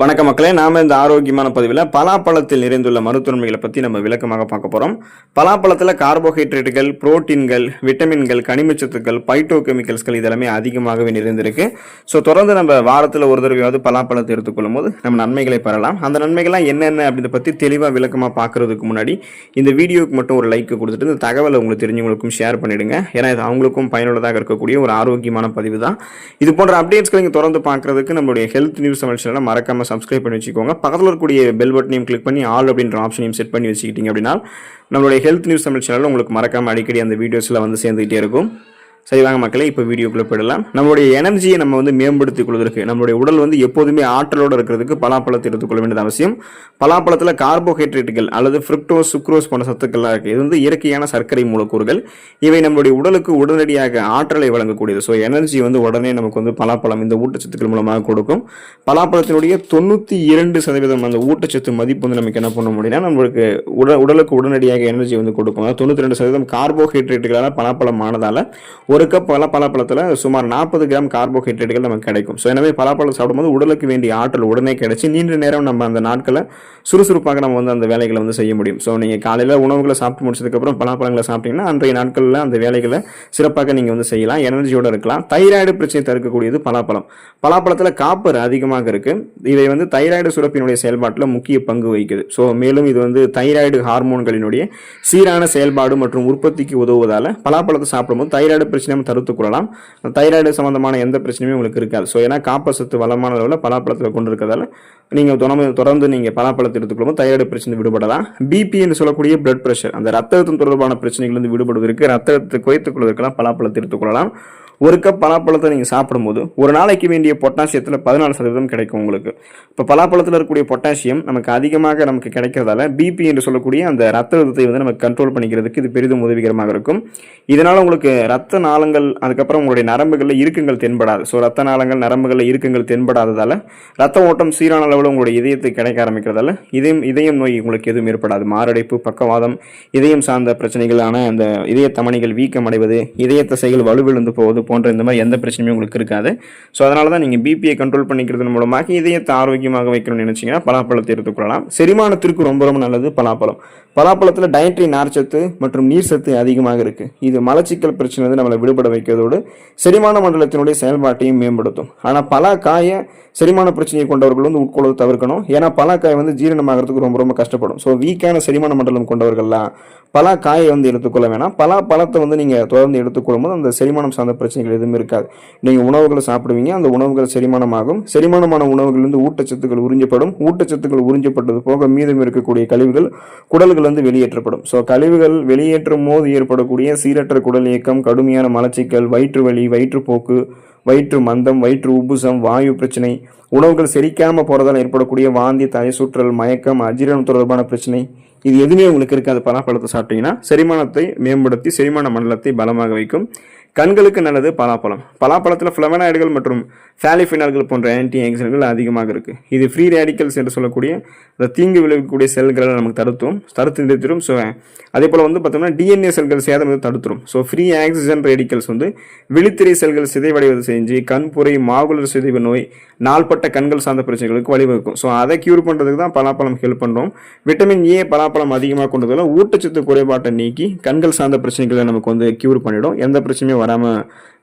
வணக்க மக்களே நாம் இந்த ஆரோக்கியமான பதிவில் பலாப்பழத்தில் நிறைந்துள்ள மருத்துவமைகளை பற்றி நம்ம விளக்கமாக பார்க்க போகிறோம் பலாப்பழத்தில் கார்போஹைட்ரேட்டுகள் புரோட்டீன்கள் விட்டமின்கள் கனிமச்சத்துக்கள் பைட்டோ கெமிக்கல்ஸ்கள் இதெல்லாமே அதிகமாகவே நிறைந்திருக்கு. ஸோ தொடர்ந்து நம்ம வாரத்தில் ஒரு தடவையாவது பலாப்பழத்தை எடுத்துக்கொள்ளும் போது நம்ம நன்மைகளை பெறலாம். அந்த நன்மைகள்லாம் என்னென்ன அப்படின்றத பற்றி தெளிவாக விளக்கமாக பார்க்கறதுக்கு முன்னாடி இந்த வீடியோவுக்கு மட்டும் ஒரு லைக் கொடுத்துட்டு இந்த தகவலை உங்களுக்கு தெரிஞ்சவங்களுக்கும் ஷேர் பண்ணிவிடுங்க ஏன்னா இது அவங்களுக்கும் பயனுள்ளதாக இருக்கக்கூடிய ஒரு ஆரோக்கியமான பதிவு தான் இது போன்ற அப்டேட்ஸ்களை நீங்கள் தொடர்ந்து பார்க்குறதுக்கு நம்மளுடைய ஹெல்த் நியூஸ் தமிழ் சேனலை சப்ஸ்கிரைப் பண்ணி வச்சுக்கோங்க. பக்கத்தில் இருக்கக்கூடிய பெல் பட்டனையும் கிளிக் பண்ணி ஆல் அப்படின்ற ஆப்ஷனையும் செட் பண்ணி வச்சுக்கிட்டீங்க அப்படின்னா நம்மளுடைய ஹெல்த் நியூஸ் தமிழ் சேனலில் உங்களுக்கு மறக்காம அடிக்கடி அந்த வீடியோஸில் வந்து சேர்ந்துக்கிட்டே இருக்கும். சரி வாங்க மக்களே இப்போ வீடியோக்குள்ளே போயிடலாம். நம்மளுடைய எனர்ஜியை நம்ம வந்து மேம்படுத்திக் கொள்வதற்கு நம்மளுடைய உடல் வந்து எப்போதுமே ஆற்றலோடு இருக்கிறதுக்கு பலாப்பழத்தை எடுத்துக்கொள்ள வேண்டியது அவசியம். பலாப்பழத்தில் கார்போஹைட்ரேட்டுகள் அல்லது ஃப்ரிக்டோஸ் சுக்ரோஸ் போன்ற சத்துக்கள்லாம் இருக்குது இது வந்து இயற்கையான சர்க்கரை மூலக்கூறுகள். இவை நம்மளுடைய உடலுக்கு உடனடியாக ஆற்றலை வழங்கக்கூடியது. ஸோ எனர்ஜி வந்து உடனே நமக்கு வந்து பலாப்பழம் இந்த ஊட்டச்சத்துக்கள் மூலமாக கொடுக்கும். பலாப்பழத்தினுடைய தொண்ணூற்றி இரண்டு சதவீதம் அந்த ஊட்டச்சத்து மதிப்பு வந்து நமக்கு என்ன பண்ண முடியும்னா நம்மளுக்கு உட உடலுக்கு உடனடியாக எனர்ஜி வந்து கொடுக்கும். அதாவது தொண்ணூற்றி ரெண்டு சதவீதம் கார்போஹைட்ரேட்டுகளால் பலாப்பழம் ஆனதால் ஒரு கப் பல பலாப்பழத்தில் சுமார் நாற்பது கிராம் கார்போஹைட்ரேட்டுகள் நமக்கு கிடைக்கும். ஸோ எனவே பலாப்பழம் சாப்பிடும்போது உடலுக்கு வேண்டிய ஆற்றல் உடனே கிடைச்சி நீண்ட நேரம் நம்ம அந்த நாட்களை சுறுசுறுப்பாக நம்ம வந்து அந்த வேலைகளை வந்து செய்ய முடியும். ஸோ நீங்கள் காலையில் உணவுகளை சாப்பிட்டு முடிச்சதுக்கப்புறம் பலாப்பழங்களை சாப்பிட்டீங்கன்னா அன்றைய நாட்களில் அந்த வேலைகளை சிறப்பாக நீங்கள் வந்து செய்யலாம். எனர்ஜியோட இருக்கலாம். தைராய்டு பிரச்சனை தடுக்கக்கூடியது பலாப்பழம். பலாப்பழத்தில் காப்பர் அதிகமாக இருக்குது இதை வந்து தைராய்டு சுரப்பினுடைய செயல்பாட்டில் முக்கிய பங்கு வகிக்குது. ஸோ மேலும் இது வந்து தைராய்டு ஹார்மோன்களினுடைய சீரான செயல்பாடு மற்றும் உற்பத்திக்கு உதவுவதால் பலாப்பழத்தை சாப்பிடும்போது தைராய்டு பிரச்சனை பிரச்சனையும் தடுத்து கொள்ளலாம். தைராய்டு சம்மந்தமான எந்த பிரச்சனையுமே உங்களுக்கு இருக்காது. ஸோ ஏன்னா காப்பர் சத்து வளமான அளவில் பலாப்பழத்தில் கொண்டு இருக்கிறதால நீங்கள் தொடர்ந்து தொடர்ந்து நீங்கள் பலாப்பழத்தை எடுத்துக்கொள்ளும் தைராய்டு பிரச்சனை விடுபடலாம். பிபி என்று சொல்லக்கூடிய பிளட் பிரஷர் அந்த ரத்த அழுத்தம் தொடர்பான பிரச்சனைகளிலிருந்து விடுபடுவதற்கு ரத்த அழுத்தத்தை குறைத்துக் கொள்வதற்கெல்லாம் பலாப்பழத்தை எடுத்துக்கொள்ளலாம். ஒரு கப் பலாப்பழத்தை நீங்கள் சாப்பிடும்போது ஒரு நாளைக்கு வேண்டிய பொட்டாசியத்தில் பதினாலு சதவீதம் கிடைக்கும் உங்களுக்கு. இப்போ பலாப்பழத்தில் இருக்கக்கூடிய பொட்டாசியம் நமக்கு அதிகமாக நமக்கு கிடைக்கிறதால பிபி என்று சொல்லக்கூடிய அந்த ரத்த அழுத்தத்தை வந்து நமக்கு கண்ட்ரோல் பண்ணிக்கிறதுக்கு இது பெரிதும் உதவிகரமாக இருக்கும். இதனால் உங்களுக்கு ரத்த நாளங்கள் அதுக்கப்புறம் உங்களுடைய நரம்புகளில் இருக்கங்கள் தென்படாது. ஸோ ரத்த நாளங்கள் நரம்புகளில் இறுக்கங்கள் தென்படாததால் ரத்த ஓட்டம் சீரான அளவில் உங்களுடைய இதயத்தை கிடைக்க ஆரம்பிக்கிறதால இதயம் இதயம் நோய் உங்களுக்கு எதுவும் ஏற்படாது. மாரடைப்பு பக்கவாதம் இதயம் சார்ந்த பிரச்சனைகளான அந்த இதய தமணிகள் வீக்கம் அடைவது இதய தசைகள் வலுவிழுந்து போவது போன்ற இந்த மாதிரி எந்த பிரச்சனையுமே உங்களுக்கு இருக்காது. ஸோ அதனால தான் நீங்கள் பிபியை கண்ட்ரோல் பண்ணிக்கிறது மூலமாக இதயத்தை ஆரோக்கியமாக வைக்கணும்னு நினைச்சீங்கன்னா பலாப்பழத்தை எடுத்துக்கொள்ளலாம் செரிமானத்திற்கு ரொம்ப ரொம்ப நல்லது பலாப்பழம். பலாப்பழத்தில் டயட்ரி நார்ச்சத்து மற்றும் நீர் சத்து அதிகமாக இருக்குது இது மலச்சிக்கல் பிரச்சனை வந்து நம்மளை விடுபட வைக்கிறதோடு செரிமான மண்டலத்தினுடைய செயல்பாட்டையும் மேம்படுத்தும். ஆனால் பல செரிமான பிரச்சனையை கொண்டவர்கள் வந்து உட்கொள்வது தவிர்க்கணும். ஏன்னா பலாக்காய் வந்து ஜீரணமாகறதுக்கு ரொம்ப ரொம்ப கஷ்டப்படும். ஸோ வீக்கான செரிமான மண்டலம் கொண்டவர்கள்லாம் பலா காயை வந்து எடுத்துக்கொள்ள வேணாம். பலா பழத்தை வந்து நீங்கள் தொடர்ந்து எடுத்துக்கொள்ளும் போது அந்த செரிமானம் சார்ந்த பிரச்சனைகள் எதுவும் இருக்காது. நீங்கள் உணவுகளை சாப்பிடுவீங்க அந்த உணவுகள் செரிமானமாகும். செரிமானமான உணவுகள் வந்து ஊட்டச்சத்துக்கள் உறிஞ்சப்படும். ஊட்டச்சத்துக்கள் உறிஞ்சப்பட்டது போக மீதம் இருக்கக்கூடிய கழிவுகள் குடல்கள் வந்து வெளியேற்றப்படும். ஸோ கழிவுகள் வெளியேற்றும் போது ஏற்படக்கூடிய சீரற்ற குடல் இயக்கம் கடுமையான மலச்சிக்கல் வயிற்று வலி வயிற்றுப்போக்கு வயிற்று மந்தம் வயிற்று உப்புசம் வாயு பிரச்சனை உணவுகள் செரிக்காமல் போகிறதால் ஏற்படக்கூடிய வாந்தி தலை சுற்றல் மயக்கம் அஜீரணம் தொடர்பான பிரச்சனை இது எதுவுமே உங்களுக்கு இருக்காது. பலாப்பழத்தை சாப்பிட்டீங்கன்னா செரிமானத்தை மேம்படுத்தி செரிமான மண்டலத்தை பலமாக வைக்கும். கண்களுக்கு நல்லது பலாப்பழம். பலாப்பழத்தில் ஃப்ளவனாய்டுகள் மற்றும் ஃபேலிஃபினால்கள் போன்ற ஆன்டி ஆக்சிடென்ட்கள் அதிகமாக இருக்குது இது ஃப்ரீ ரேடிக்கல்ஸ் என்று சொல்லக்கூடிய இந்த தீங்கு விளைவிக்கக்கூடிய செல்களை நமக்கு தடுத்தும் தடுத்து நிறுத்திடும். ஸோ அதே போல் வந்து பார்த்தோம்னா டிஎன்ஏ செல்கள் சேதம் வந்து தடுத்துரும். ஸோ ஃப்ரீ ஆக்சிஜன் ரேடிக்கல்ஸ் வந்து விழித்திரை செல்கள் சிதைவடைவது செஞ்சு கண்புரை மாகுலர் சிதைவு நோய் நாள்பட்ட கண்கள் சார்ந்த பிரச்சனைகளுக்கு வழிவகுக்கும். ஸோ அதை க்யூர் பண்ணுறதுக்கு தான் பலாப்பழம் ஹெல்ப் பண்ணுறோம் விட்டமின் ஏ பலாப்பழம் அதிகமாக கொண்டதால ஊட்டச்சத்து குறைபாட்டை நீக்கி கண்கள் சார்ந்த பிரச்சனைகளை நமக்கு வந்து க்யூர் பண்ணிடும். எந்த பிரச்சனையும் வராமல்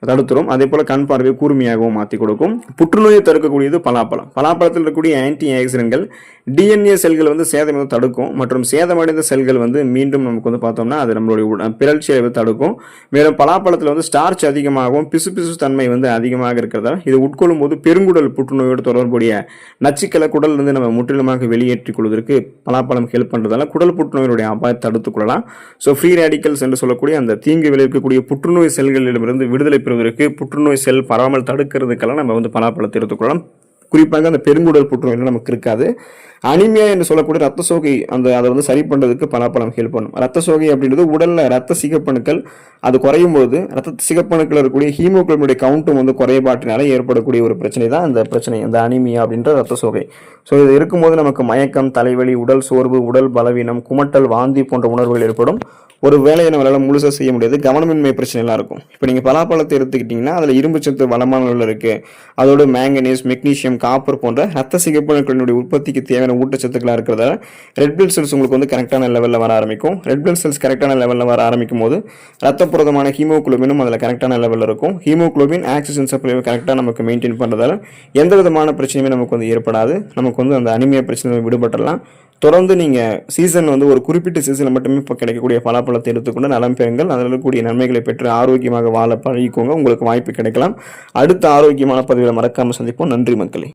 தடுத்துரும். அதே போல் கண் பார்வையை கூர்மையாகவும் மாற்றி கொடுக்கும். புற்றுநோயை தடுக்கக்கூடியது பலாப்பழம். பலாப்பழத்தில் இருக்கக்கூடிய ஆன்டி ஆக்சிடென்ட்கள் டிஎன்ஏ செல்கள் வந்து சேதம் வந்து தடுக்கும். மற்றும் சேதமடைந்த செல்கள் வந்து மீண்டும் நமக்கு வந்து பார்த்தோம்னா அது நம்மளுடைய உட- பிறழ்ச்சியை வந்து தடுக்கும். மேலும் பலாப்பழத்தில் வந்து ஸ்டார்ச் அதிகமாகவும் பிசு பிசு தன்மை வந்து அதிகமாக இருக்கிறதால் இது உட்கொள்ளும் போது பெருங்குடல் புற்றுநோயோடு தொடர்புடைய நச்சுக்களை குடல் இருந்து நம்ம முற்றிலுமாக வெளியேற்றிக் கொள்வதற்கு பலாப்பழம் ஹெல்ப் பண்ணுறதால குடல் புற்றுநோயினுடைய அபாயத்தை தடுத்துக்கொள்ளலாம் ஸோ ஃப்ரீ ரேடிக்கல்ஸ் என்று சொல்லக்கூடிய அந்த தீங்கு விளைவிக்கக்கூடிய புற்றுநோய் செல்களிடமிருந்து விடுதலை பெறுவதற்கு புற்றுநோய் செல் பராமல் தடுக்கிறதுக்கெல்லாம் நம்ம வந்து பலாப்பழத்தை எடுத்துக்கொள்ளலாம் குறிப்பாக அந்த பெருங்குடல் புற்றுநோய் நமக்கு இருக்காது. அனிமியா என்று சொல்லக்கூடிய ரத்த சோகை அந்த அதை வந்து சரி பண்ணுறதுக்கு பலாப்பழம் ஹெல்ப் பண்ணும். ரத்த சோகை அப்படின்றது உடலில் ரத்த சிகப்பணுக்கள் அது குறையும் பொழுது ரத்த சிகப்பணுக்கள் இருக்கக்கூடிய ஹீமோக்ளோபினுடைய கவுண்ட்டும் வந்து குறைபாட்டினால ஏற்படக்கூடிய ஒரு பிரச்சனை தான் அந்த பிரச்சனை அந்த அனிமியா அப்படின்ற ரத்த சோகை. ஸோ இது இருக்கும்போது நமக்கு மயக்கம் தலைவலி உடல் சோர்வு உடல் பலவீனம் குமட்டல் வாந்தி போன்ற உணர்வுகள் ஏற்படும். ஒரு வேலையை நம்மளால் முழுசாக செய்ய முடியாது. கவனமின்மை பிரச்சனைலாம் இருக்கும். இப்போ நீங்கள் பலாப்பழத்தை எடுத்துக்கிட்டிங்கன்னா அதில் இரும்பு சத்து வளமான இருக்குது அதோட மேங்கனீஸ் மெக்னீஷியம் காப்பர் போன்ற ரத்த சிகப்பு அணுக்களினுடைய உற்பத்திக்கு தேவையான ஊட்டச்சத்துக்களாக இருக்கிறதால ரெட் பிளட் செல்ஸ் உங்களுக்கு வந்து கரெக்டான லெவலில் வர ஆரம்பிக்கும். ரெட் பிளட் செல்ஸ் கரெக்டான லெவலில் வர ஆரம்பிக்கும் போது ரத்த புரதமான ஹீமோகுளோபினும் அதில் கரெக்டான லெவலில் இருக்கும். ஹீமோக்ளோபின் ஆக்சிஜன் சப்ளை கரெக்டாக நமக்கு மெயின்டைன் பண்ணுறதால எந்த விதமான பிரச்சனையுமே நமக்கு வந்து ஏற்படாது. நமக்கு வந்து அந்த அனிமியா பிரச்சனை விடுபட்டலாம் தொடர்ந்து நீங்கள் சீசன் வந்து ஒரு குறிப்பிட்ட சீசனில் மட்டுமே இப்போ கிடைக்கக்கூடிய பலாப்பழத்தை எடுத்துக்கொண்டு நலம் பெறுங்கள். அதில் இருக்கக்கூடிய நன்மைகளை பெற்று ஆரோக்கியமாக வாழ பழகிக்கோங்க. உங்களுக்கு வாய்ப்பு கிடைக்கலாம். அடுத்த ஆரோக்கியமான பதிவில் மறக்காமல் சந்திப்போம். நன்றி மக்களே.